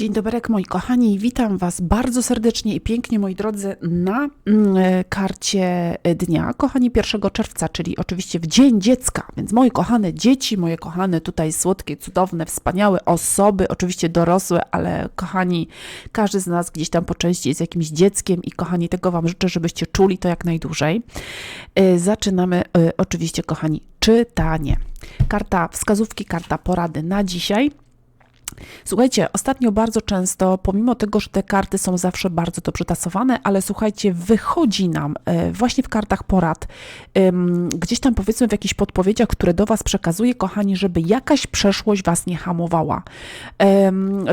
Dzień dobry, moi kochani, witam Was bardzo serdecznie i pięknie, moi drodzy, na mm, e, karcie dnia, kochani, 1 czerwca, czyli oczywiście w Dzień Dziecka. Więc moje kochane dzieci, moje kochane tutaj słodkie, cudowne, wspaniałe osoby, oczywiście dorosłe, ale kochani, każdy z nas gdzieś tam po części jest jakimś dzieckiem i kochani, tego Wam życzę, żebyście czuli to jak najdłużej. E, Zaczynamy e, oczywiście, kochani, czytanie. Karta wskazówki, karta porady na dzisiaj. Słuchajcie, ostatnio bardzo często, pomimo tego, że te karty są zawsze bardzo dobrze tasowane, ale słuchajcie, wychodzi nam e, właśnie w kartach porad, gdzieś tam powiedzmy w jakichś podpowiedziach, które do Was przekazuję, kochani, żeby jakaś przeszłość Was nie hamowała.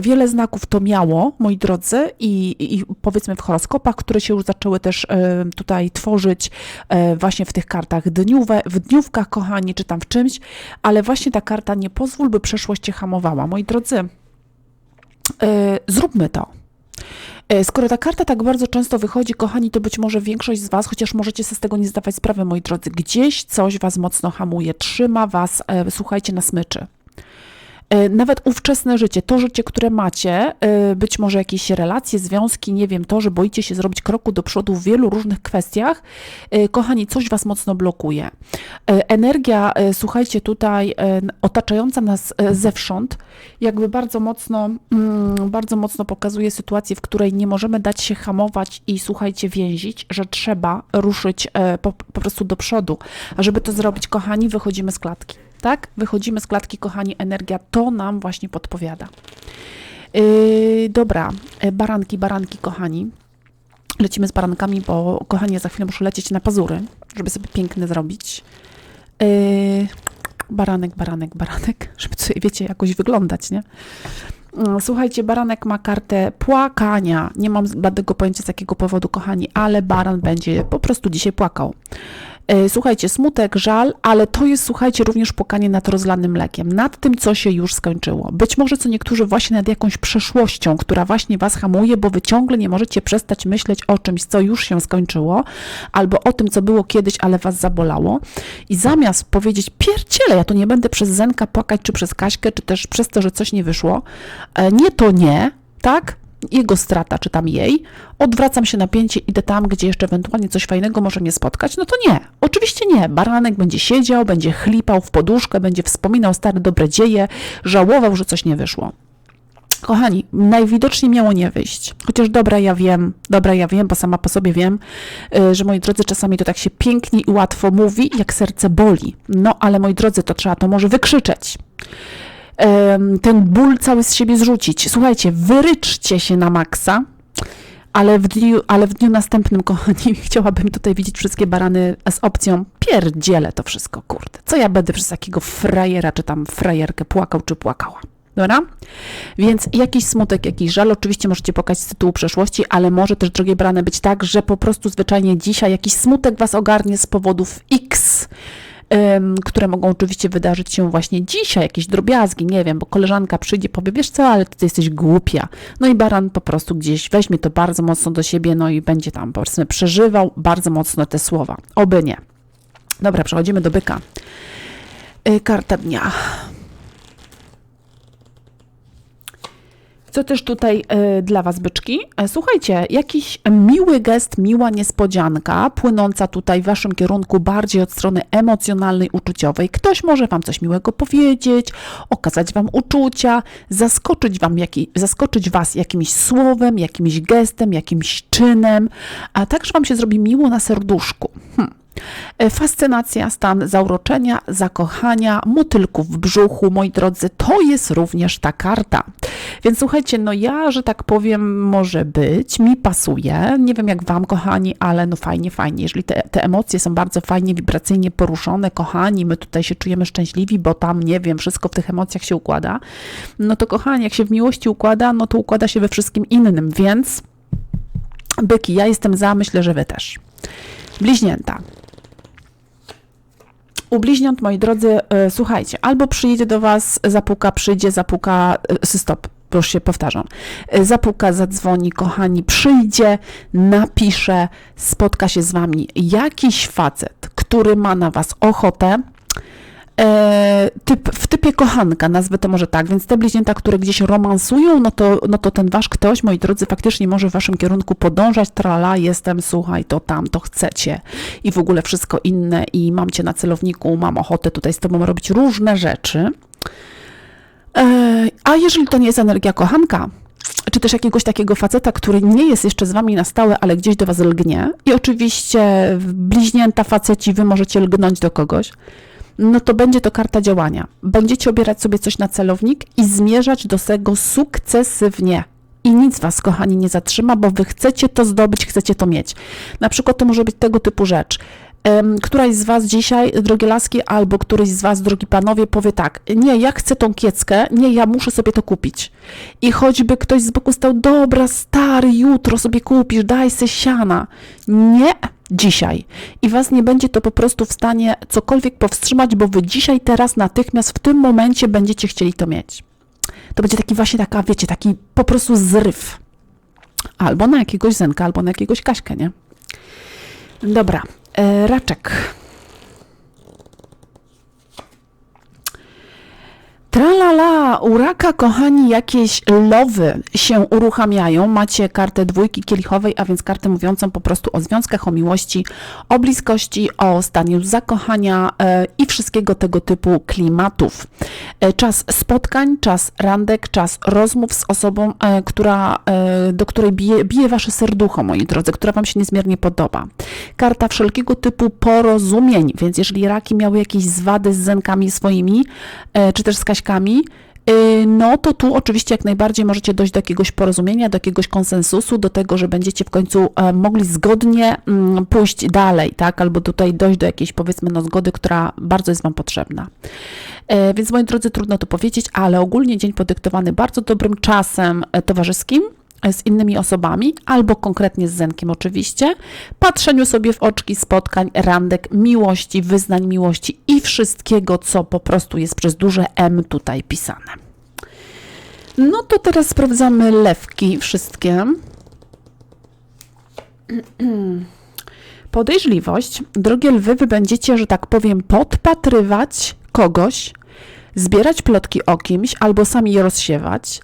Wiele znaków to miało, moi drodzy, i, i powiedzmy w horoskopach, które się już zaczęły też e, tutaj tworzyć, e, właśnie w tych kartach dniówek, w dniówkach, kochani, czy tam w czymś, ale właśnie ta karta nie pozwól, by przeszłość Cię hamowała. Moi drodzy, zróbmy to. E, Skoro ta karta tak bardzo często wychodzi, kochani, to być może większość z Was, chociaż możecie sobie z tego nie zdawać sprawy, moi drodzy, gdzieś coś Was mocno hamuje, trzyma Was, e, słuchajcie, na smyczy. E, Nawet ówczesne życie, to życie, które macie, e, być może jakieś relacje, związki, nie wiem, to, że boicie się zrobić kroku do przodu w wielu różnych kwestiach, e, kochani, coś Was mocno blokuje. Energia, słuchajcie, tutaj otaczająca nas zewsząd, jakby bardzo mocno, mm, bardzo mocno pokazuje sytuację, w której nie możemy dać się hamować i słuchajcie, więzić, że trzeba ruszyć po, po prostu do przodu. A żeby to zrobić, kochani, wychodzimy z klatki. Tak? Wychodzimy z klatki, kochani, energia to nam właśnie podpowiada. Yy, dobra, e, baranki, baranki, kochani. Lecimy z barankami, bo kochani, ja za chwilę muszę lecieć na pazury, żeby sobie piękne zrobić. Yy, baranek, baranek, baranek, żeby sobie, wiecie, jakoś wyglądać, nie? Mm, Słuchajcie, baranek ma kartę płakania. Nie mam żadnego pojęcia z jakiego powodu, kochani, ale baran będzie po prostu dzisiaj płakał. E, Słuchajcie, smutek, żal, ale to jest, słuchajcie, również płakanie nad rozlanym mlekiem, nad tym, co się już skończyło. Być może co niektórzy właśnie nad jakąś przeszłością, która właśnie was hamuje, bo wy ciągle nie możecie przestać myśleć o czymś, co już się skończyło, albo o tym, co było kiedyś, ale was zabolało. I zamiast powiedzieć, pierdziele, ja to nie będę przez Zenka płakać, czy przez Kaśkę, czy też przez to, że coś nie wyszło, e, nie to nie, tak? Jego strata, czy tam jej, odwracam się napięcie, idę tam, gdzie jeszcze ewentualnie coś fajnego może mnie spotkać, no to nie, oczywiście nie. Baranek będzie siedział, będzie chlipał w poduszkę, będzie wspominał stare dobre dzieje, żałował, że coś nie wyszło. Kochani, najwidoczniej miało nie wyjść. Chociaż dobra, ja wiem, dobra, ja wiem, bo sama po sobie wiem, y, że moi drodzy, czasami to tak się pięknie i łatwo mówi, jak serce boli. No, ale moi drodzy, to trzeba to może wykrzyczeć ten ból cały z siebie zrzucić. Słuchajcie, wyryczcie się na maksa, ale w dniu, ale w dniu następnym, kochani, chciałabym tutaj widzieć wszystkie barany z opcją pierdzielę to wszystko, kurde. Co ja będę przez takiego frajera, czy tam frajerkę płakał, czy płakała. Dobra? Więc jakiś smutek, jakiś żal, oczywiście możecie pokazać z tytułu przeszłości, ale może też, drogie brane, być tak, że po prostu zwyczajnie dzisiaj jakiś smutek was ogarnie z powodów X, które mogą oczywiście wydarzyć się właśnie dzisiaj, jakieś drobiazgi, nie wiem, bo koleżanka przyjdzie, powie, wiesz co, ale ty jesteś głupia. No i baran po prostu gdzieś weźmie to bardzo mocno do siebie, no i będzie tam powiedzmy przeżywał bardzo mocno te słowa. Oby nie. Dobra, przechodzimy do byka. Y, Karta dnia. Co też tutaj e, dla Was, byczki? E, Słuchajcie, jakiś miły gest, miła niespodzianka, płynąca tutaj w Waszym kierunku bardziej od strony emocjonalnej, uczuciowej. Ktoś może Wam coś miłego powiedzieć, okazać Wam uczucia, zaskoczyć, wam jaki, zaskoczyć Was jakimś słowem, jakimś gestem, jakimś czynem, a także Wam się zrobi miło na serduszku. Hm. E, Fascynacja, stan zauroczenia, zakochania, motylków w brzuchu, moi drodzy, to jest również ta karta. Więc słuchajcie, no ja, że tak powiem, może być, mi pasuje. Nie wiem jak Wam, kochani, ale no fajnie, fajnie. Jeżeli te, te emocje są bardzo fajnie, wibracyjnie poruszone, kochani, my tutaj się czujemy szczęśliwi, bo tam, nie wiem, wszystko w tych emocjach się układa, no to kochani, jak się w miłości układa, no to układa się we wszystkim innym, więc byki, ja jestem za, myślę, że Wy też. Bliźnięta. U bliźniąt, moi drodzy, e, słuchajcie, albo przyjedzie do Was, zapuka, przyjdzie, zapuka, e, stop, już się powtarzam, E, zapuka, zadzwoni, kochani, przyjdzie, napisze, spotka się z Wami jakiś facet, który ma na Was ochotę, typ, w typie kochanka, nazwę to może tak, więc te bliźnięta, które gdzieś romansują, no to, no to ten wasz ktoś, moi drodzy, faktycznie może w waszym kierunku podążać, trala, jestem, słuchaj, to tam, to chcecie. I w ogóle wszystko inne. I mam cię na celowniku, mam ochotę tutaj z tobą robić różne rzeczy. E, a jeżeli to nie jest energia kochanka, czy też jakiegoś takiego faceta, który nie jest jeszcze z wami na stałe, ale gdzieś do was lgnie, i oczywiście bliźnięta faceci, wy możecie lgnąć do kogoś, no to będzie to karta działania. Będziecie obierać sobie coś na celownik i zmierzać do tego sukcesywnie. I nic was, kochani, nie zatrzyma, bo wy chcecie to zdobyć, chcecie to mieć. Na przykład to może być tego typu rzecz. Któraś z Was dzisiaj, drogie laski, albo któryś z Was, drogi panowie, powie tak: Nie, ja chcę tą kieckę, nie, ja muszę sobie to kupić. I choćby ktoś z boku stał, dobra, stary, jutro sobie kupisz, daj se siana. Nie, dzisiaj. I Was nie będzie to po prostu w stanie cokolwiek powstrzymać, bo Wy dzisiaj, teraz, natychmiast, w tym momencie będziecie chcieli to mieć. To będzie taki właśnie taka, wiecie, taki po prostu zryw. Albo na jakiegoś zenka, albo na jakiegoś kaśkę, nie? Dobra, raczek. Tralala, u raka, kochani, jakieś lowy się uruchamiają. Macie kartę dwójki kielichowej, a więc kartę mówiącą po prostu o związkach, o miłości, o bliskości, o stanie zakochania e, i wszystkiego tego typu klimatów. E, czas spotkań, czas randek, czas rozmów z osobą, e, która, do której bije, bije wasze serducho, moi drodzy, która wam się niezmiernie podoba. Karta wszelkiego typu porozumień, więc jeżeli raki miały jakieś zwady z zenkami swoimi, czy też z Y, no to tu oczywiście jak najbardziej możecie dojść do jakiegoś porozumienia, do jakiegoś konsensusu, do tego, że będziecie w końcu e, mogli zgodnie mm, pójść dalej, tak, albo tutaj dojść do jakiejś powiedzmy no zgody, która bardzo jest Wam potrzebna. E, więc moi drodzy, trudno to powiedzieć, ale ogólnie dzień podyktowany bardzo dobrym czasem e, towarzyskim, z innymi osobami, albo konkretnie z Zenkiem oczywiście, patrzeniu sobie w oczki spotkań, randek, miłości, wyznań miłości i wszystkiego, co po prostu jest przez duże M tutaj pisane. No to teraz sprawdzamy lewki wszystkie. Podejrzliwość. Drogie lwy, wy będziecie, że tak powiem, podpatrywać kogoś, zbierać plotki o kimś, albo sami je rozsiewać,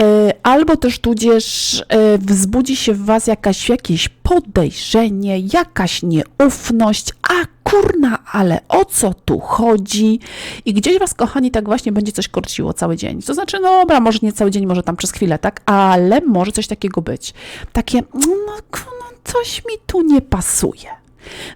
e, albo też tudzież e, wzbudzi się w was jakaś, jakieś podejrzenie, jakaś nieufność, a kurna, ale o co tu chodzi? I gdzieś was, kochani, tak właśnie będzie coś korciło cały dzień. To znaczy, no dobra, może nie cały dzień, może tam przez chwilę, tak? Ale może coś takiego być. Takie, no, no coś mi tu nie pasuje.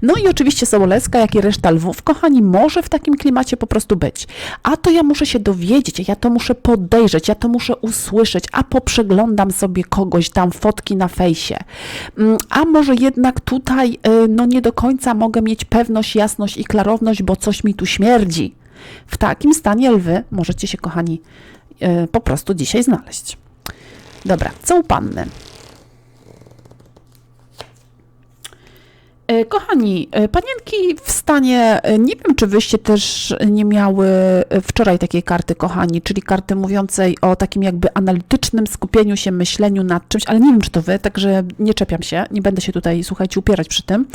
No i oczywiście Sołolecka, jak i reszta lwów, kochani, może w takim klimacie po prostu być. A to ja muszę się dowiedzieć, ja to muszę podejrzeć, ja to muszę usłyszeć, a poprzeglądam sobie kogoś tam fotki na fejsie. Mm, a może jednak tutaj y, no nie do końca mogę mieć pewność, jasność i klarowność, bo coś mi tu śmierdzi. W takim stanie lwy możecie się, kochani, y, po prostu dzisiaj znaleźć. Dobra, co u panny? Kochani, e, panienki w stanie, e, nie wiem, czy wyście też nie miały wczoraj takiej karty, kochani, czyli karty mówiącej o takim jakby analitycznym skupieniu się, myśleniu nad czymś, ale nie wiem, czy to wy, także nie czepiam się, nie będę się tutaj, słuchajcie, upierać przy tym.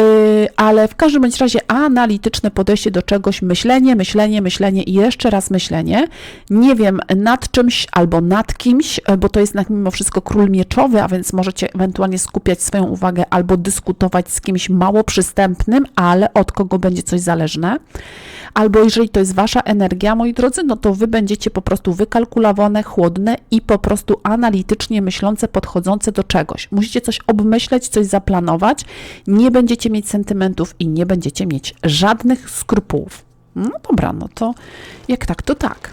Y, ale w każdym bądź razie analityczne podejście do czegoś, myślenie, myślenie, myślenie i jeszcze raz myślenie. Nie wiem nad czymś albo nad kimś, y, bo to jest mimo wszystko król mieczowy, a więc możecie ewentualnie skupiać swoją uwagę albo dyskutować z kimś mało przystępnym, ale od kogo będzie coś zależne. Albo jeżeli to jest wasza energia, moi drodzy, no to wy będziecie po prostu wykalkulowane, chłodne i po prostu analitycznie myślące, podchodzące do czegoś. Musicie coś obmyśleć, coś zaplanować. Nie będziecie będziecie mieć sentymentów i nie będziecie mieć żadnych skrupułów. No dobra, no to jak tak, to tak.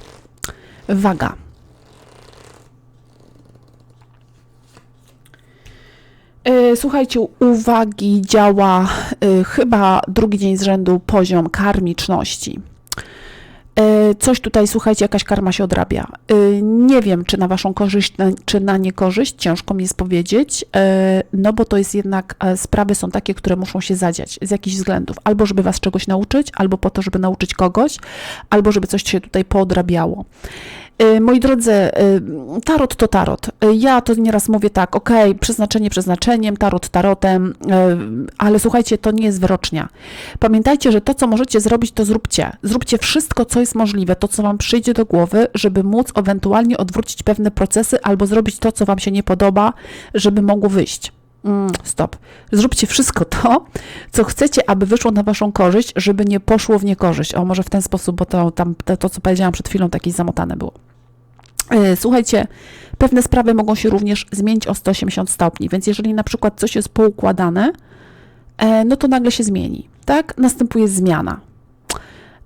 Waga. E, słuchajcie, uwagi działa y, chyba drugi dzień z rzędu poziom karmiczności. E, coś tutaj, słuchajcie, jakaś karma się odrabia. E, nie wiem, czy na Waszą korzyść, czy na niekorzyść, ciężko mi jest powiedzieć, e, no bo to jest jednak, sprawy są takie, które muszą się zadziać z jakichś względów. Albo żeby Was czegoś nauczyć, albo po to, żeby nauczyć kogoś, albo żeby coś się tutaj poodrabiało. Y, Moi drodzy, y, tarot to tarot. Y, Ja to nieraz mówię tak, ok, przeznaczenie przeznaczeniem, tarot tarotem, ale słuchajcie, to nie jest wyrocznia. Pamiętajcie, że to, co możecie zrobić, to zróbcie. Zróbcie wszystko, co jest możliwe, to, co Wam przyjdzie do głowy, żeby móc ewentualnie odwrócić pewne procesy albo zrobić to, co Wam się nie podoba, żeby mogło wyjść. Mm, stop. Zróbcie wszystko to, co chcecie, aby wyszło na Waszą korzyść, żeby nie poszło w niekorzyść. O, może w ten sposób, bo to, tam, to co powiedziałam przed chwilą, takie zamotane było. E, Słuchajcie, pewne sprawy mogą się również zmienić o 180 stopni, więc jeżeli na przykład coś jest poukładane, e, no to nagle się zmieni, tak? Następuje zmiana.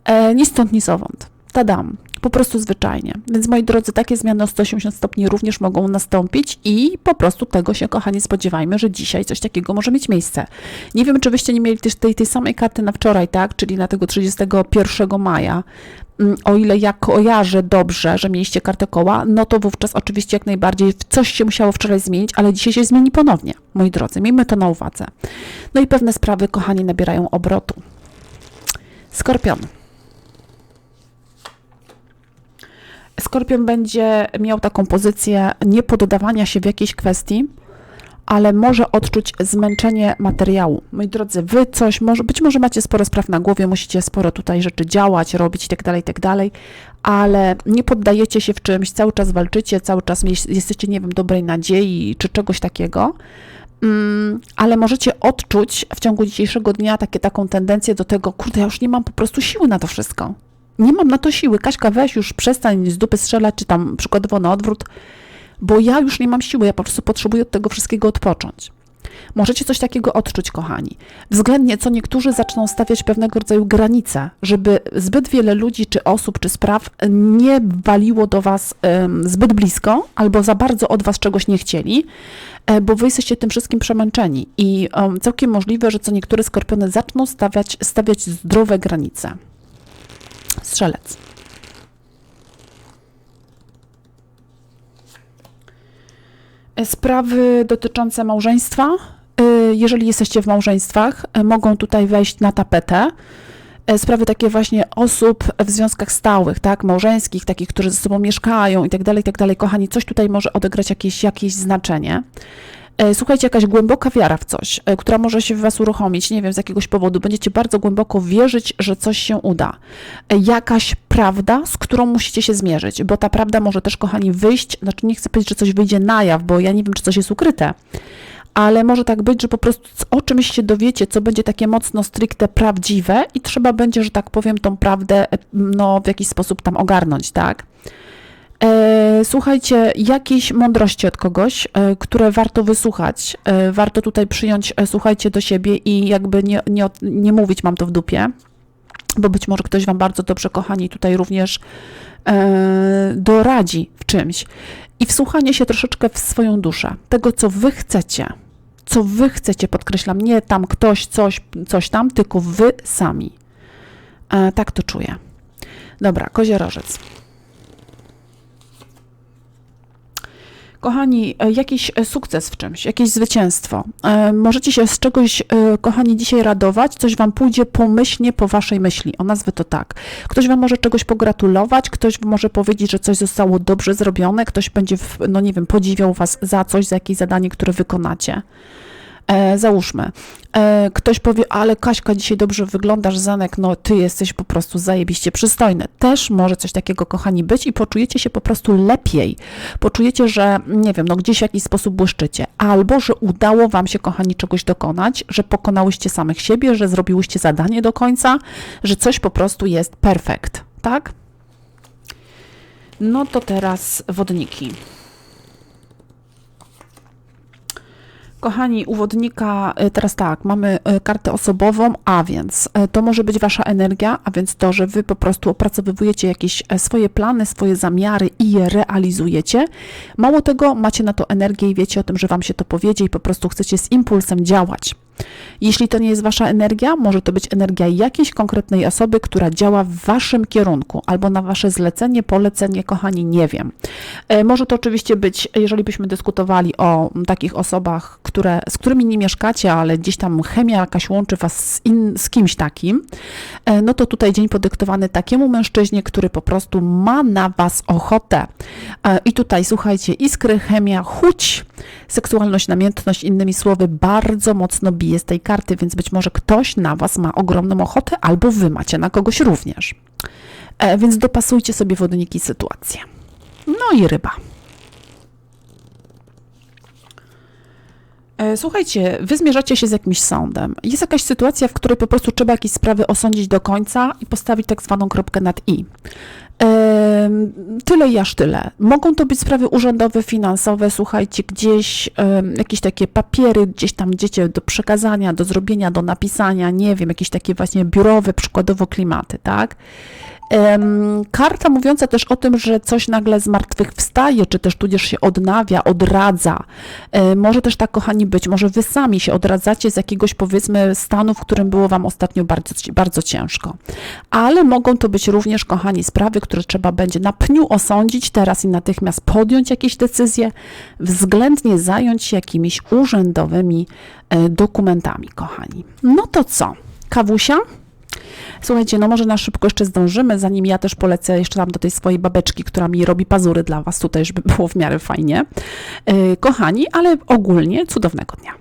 E, Ni stąd, ni zowąd. Tadam. Po prostu zwyczajnie. Więc moi drodzy, takie zmiany o 180 stopni również mogą nastąpić i po prostu tego się, kochani, spodziewajmy, że dzisiaj coś takiego może mieć miejsce. Nie wiem, czy wyście nie mieli też tej, tej samej karty na wczoraj, tak? Czyli na tego 31 maja. Mm, O ile ja kojarzę dobrze, że mieliście kartę koła, no to wówczas oczywiście jak najbardziej coś się musiało wczoraj zmienić, ale dzisiaj się zmieni ponownie, moi drodzy. Miejmy to na uwadze. No i pewne sprawy, kochani, nabierają obrotu. Skorpion. Skorpion będzie miał taką pozycję niepoddawania się w jakiejś kwestii, ale może odczuć zmęczenie materiału. Moi drodzy, wy coś, może, być może macie sporo spraw na głowie, musicie sporo tutaj rzeczy działać, robić i tak dalej, i tak ale nie poddajecie się w czymś, cały czas walczycie, cały czas jest- jesteście, nie wiem, dobrej nadziei czy czegoś takiego. Mm, ale możecie odczuć w ciągu dzisiejszego dnia takie, taką tendencję do tego, kurde, ja już nie mam po prostu siły na to wszystko. Nie mam na to siły. Kaśka, weź już przestań z dupy strzelać, czy tam przykładowo na odwrót, bo ja już nie mam siły, ja po prostu potrzebuję od tego wszystkiego odpocząć. Możecie coś takiego odczuć, kochani. Względnie co niektórzy zaczną stawiać pewnego rodzaju granice, żeby zbyt wiele ludzi, czy osób, czy spraw nie waliło do Was em, zbyt blisko, albo za bardzo od Was czegoś nie chcieli, e, bo Wy jesteście tym wszystkim przemęczeni. I em, całkiem możliwe, że co niektóre skorpiony zaczną stawiać, stawiać zdrowe granice. Strzelec. Sprawy dotyczące małżeństwa, y, jeżeli jesteście w małżeństwach, y, mogą tutaj wejść na tapetę. Y, Sprawy takie właśnie osób w związkach stałych, tak, małżeńskich, takich, którzy ze sobą mieszkają i tak dalej, tak dalej. Kochani, coś tutaj może odegrać jakieś, jakieś znaczenie. E, Słuchajcie, jakaś głęboka wiara w coś, e, która może się w Was uruchomić, nie wiem, z jakiegoś powodu. Będziecie bardzo głęboko wierzyć, że coś się uda. E, Jakaś prawda, z którą musicie się zmierzyć, bo ta prawda może też, kochani, wyjść, znaczy nie chcę powiedzieć, że coś wyjdzie na jaw, bo ja nie wiem, czy coś jest ukryte, ale może tak być, że po prostu o czymś się dowiecie, co będzie takie mocno stricte prawdziwe i trzeba będzie, że tak powiem, tą prawdę no, w jakiś sposób tam ogarnąć, tak? E, słuchajcie, jakiejś mądrości od kogoś, e, które warto wysłuchać. E, warto tutaj przyjąć, słuchajcie, do siebie i jakby nie, nie, nie mówić mam to w dupie, bo być może ktoś Wam bardzo dobrze, kochani, tutaj również doradzi w czymś. I wsłuchanie się troszeczkę w swoją duszę, tego, co Wy chcecie. Co Wy chcecie, podkreślam, nie tam ktoś, coś, coś tam, tylko Wy sami. Tak to czuję. Dobra, koziorożec. Kochani, e, jakiś e, sukces w czymś, jakieś zwycięstwo. E, Możecie się z czegoś, kochani, dzisiaj radować, coś Wam pójdzie pomyślnie po Waszej myśli, o nazwę to tak. Ktoś Wam może czegoś pogratulować, ktoś może powiedzieć, że coś zostało dobrze zrobione, ktoś będzie, no nie wiem, podziwiał Was za coś, za jakieś zadanie, które wykonacie. E, załóżmy, e, ktoś powie, ale Kaśka, dzisiaj dobrze wyglądasz, Zanek, no ty jesteś po prostu zajebiście przystojny. Też może coś takiego, kochani, być i poczujecie się po prostu lepiej. Poczujecie, że, nie wiem, no gdzieś w jakiś sposób błyszczycie. Albo, że udało wam się, kochani, czegoś dokonać, że pokonałyście samych siebie, że zrobiłyście zadanie do końca, że coś po prostu jest perfekt, tak? No to teraz wodniki. Kochani, u wodnika y, teraz tak, mamy y, kartę osobową, a więc y, to może być wasza energia, a więc to, że wy po prostu opracowujecie jakieś e, swoje plany, swoje zamiary i je realizujecie. Mało tego, macie na to energię i wiecie o tym, że wam się to powiedzie i po prostu chcecie z impulsem działać. Jeśli to nie jest wasza energia, może to być energia jakiejś konkretnej osoby, która działa w waszym kierunku albo na wasze zlecenie, polecenie, kochani, nie wiem. E, Może to oczywiście być, jeżeli byśmy dyskutowali o takich osobach, które, z którymi nie mieszkacie, ale gdzieś tam chemia jakaś łączy was z, in, z kimś takim, e, no to tutaj dzień podyktowany takiemu mężczyźnie, który po prostu ma na was ochotę. E, I tutaj słuchajcie, iskry, chemia, chuć, seksualność, namiętność, innymi słowy, bardzo mocno bije z tej karty, więc być może ktoś na was ma ogromną ochotę, albo wy macie na kogoś również. E, Więc dopasujcie sobie wodniki sytuację. No i ryba. E, Słuchajcie, wy zmierzacie się z jakimś sądem. Jest jakaś sytuacja, w której po prostu trzeba jakieś sprawy osądzić do końca i postawić tak zwaną kropkę nad i. Tyle i aż tyle. Mogą to być sprawy urzędowe, finansowe, słuchajcie, gdzieś jakieś takie papiery, gdzieś tam dziecię do przekazania, do zrobienia, do napisania, nie wiem, jakieś takie właśnie biurowe, przykładowo klimaty, tak? Karta mówiąca też o tym, że coś nagle z martwych wstaje, czy też tudzież się odnawia, odradza. Może też tak, kochani, być, może wy sami się odradzacie z jakiegoś, powiedzmy, stanu, w którym było wam ostatnio bardzo, bardzo ciężko. Ale mogą to być również, kochani, sprawy, które trzeba będzie na pniu osądzić teraz i natychmiast podjąć jakieś decyzje, względnie zająć się jakimiś urzędowymi e, dokumentami, kochani. No to co? Kawusia? Słuchajcie, no może na szybko jeszcze zdążymy, zanim ja też polecę jeszcze tam do tej swojej babeczki, która mi robi pazury dla Was tutaj, żeby było w miarę fajnie. Yy, kochani, ale ogólnie cudownego dnia.